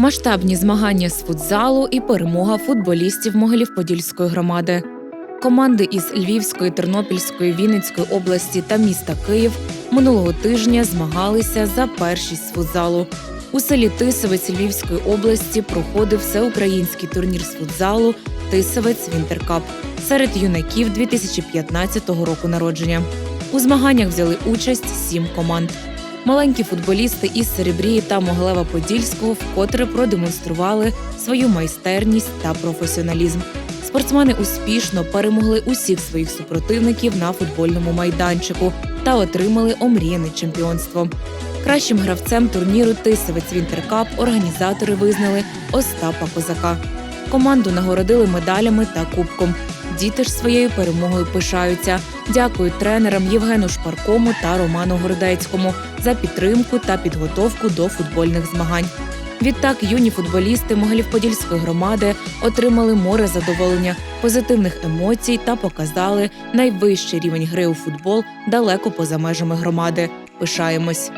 масштабні змагання з футзалу і перемога футболістів Могилів-Подільської громади. Команди із Львівської, Тернопільської, Вінницької області та міста Київ минулого тижня змагалися за першість з футзалу. У селі Тисовець Львівської області проходив всеукраїнський турнір з футзалу Тисовець Вінтеркап серед юнаків 2015 року народження. У змаганнях взяли участь сім команд. Маленькі футболісти із Серебрії та Могилева Подільського вкотре продемонстрували свою майстерність та професіоналізм. Спортсмени успішно перемогли усіх своїх супротивників на футбольному майданчику та отримали омріяне чемпіонство. Кращим гравцем турніру Тисовець Вінтеркап організатори визнали Остапа Козака. Команду нагородили медалями та кубком. Діти ж своєю перемогою пишаються. Дякують тренерам Євгену Шпаркому та Роману Городецькому за підтримку та підготовку до футбольних змагань. Відтак юні футболісти Могилів-Подільської громади отримали море задоволення, позитивних емоцій та показали найвищий рівень гри у футбол далеко поза межами громади. Пишаємось.